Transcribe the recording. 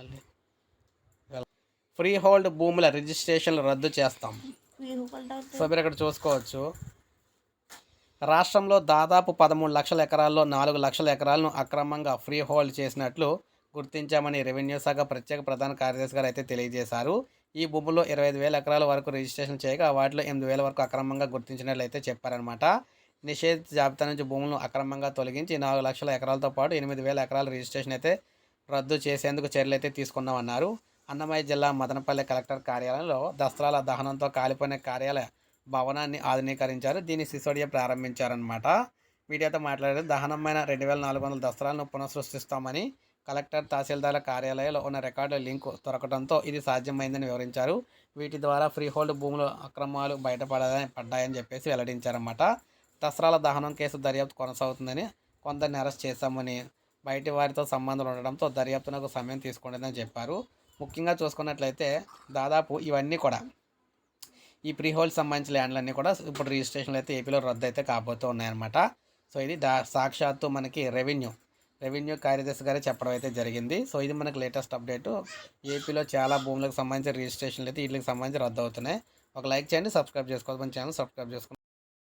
మళ్ళీ free hold భూముల రిజిస్ట్రేషన్లు రద్దు చేస్తాం. సో మీరు ఇక్కడ చూసుకోవచ్చు. రాష్ట్రంలో దాదాపు పదమూడు లక్షల ఎకరాల్లో నాలుగు లక్షల ఎకరాలను అక్రమంగా ఫ్రీ హోల్డ్ చేసినట్లు గుర్తించామని రెవెన్యూ శాఖ ప్రత్యేక ప్రధాన కార్యదర్శి గారు అయితే తెలియజేశారు. ఈ భూముల్లో ఇరవై ఐదు వేల ఎకరాల వరకు రిజిస్ట్రేషన్ చేయగా వాటిలో ఎనిమిది వేల వరకు అక్రమంగా గుర్తించినట్లు అయితే చెప్పారనమాట నిషేధిత జాబితా నుంచి భూములను అక్రమంగా తొలగించి నాలుగు లక్షల ఎకరాలతో పాటు ఎనిమిది వేల ఎకరాల రిజిస్ట్రేషన్ అయితే రద్దు చేసేందుకు చర్యలైతే తీసుకున్నామన్నారు. అన్నమయ్య జిల్లా మదనపల్లి కలెక్టర్ కార్యాలయంలో దసరాల దహనంతో కాలిపోయిన కార్యాలయ భవనాన్ని ఆధునీకరించారు. దీన్ని సిసోడియా ప్రారంభించారనమాట మీడియాతో మాట్లాడారు. దహనమైన రెండు వేల నాలుగు వందల దసరాలను పునఃసృష్టిస్తామని కలెక్టర్ తహసీల్దార్ల కార్యాలయంలో ఉన్న రికార్డు లింకు దొరకడంతో ఇది సాధ్యమైందని వివరించారు. వీటి ద్వారా ఫ్రీ హోల్డ్ భూముల అక్రమాలు బయటపడాలని పడ్డాయని చెప్పేసి వెల్లడించారన్నమాట. దసరాల దహనం కేసు దర్యాప్తు కొనసాగుతుందని కొందరిని అరెస్ట్ చేశామని బయటి వారితో సంబంధాలు ఉండడంతో దర్యాప్తునకు సమయం తీసుకుంటుందని చెప్పారు. ముఖ్యంగా చూసుకున్నట్లయితే దాదాపు ఇవన్నీ కూడా ఈ ప్రీ హోల్డ్ సంబంధించిన ల్యాండ్లన్నీ కూడా ఇప్పుడు రిజిస్ట్రేషన్లు అయితే ఏపీలో రద్దు అయితే కాబోతూ ఉన్నాయన్నమాట. సో ఇది దా సాక్షాత్తు మనకి రెవెన్యూ రెవెన్యూ కార్యదర్శి గారే చెప్పడం అయితే జరిగింది. సో ఇది మనకి లేటెస్ట్ అప్డేట్. ఏపీలో చాలా భూములకు సంబంధించిన రిజిస్ట్రేషన్లు అయితే వీటికి సంబంధించి రద్దు అవుతున్నాయి ఒక లైక్ చేయండి సబ్స్క్రైబ్ చేసుకోవాలి మన ఛానల్ సబ్స్క్రైబ్ చేసుకోండి.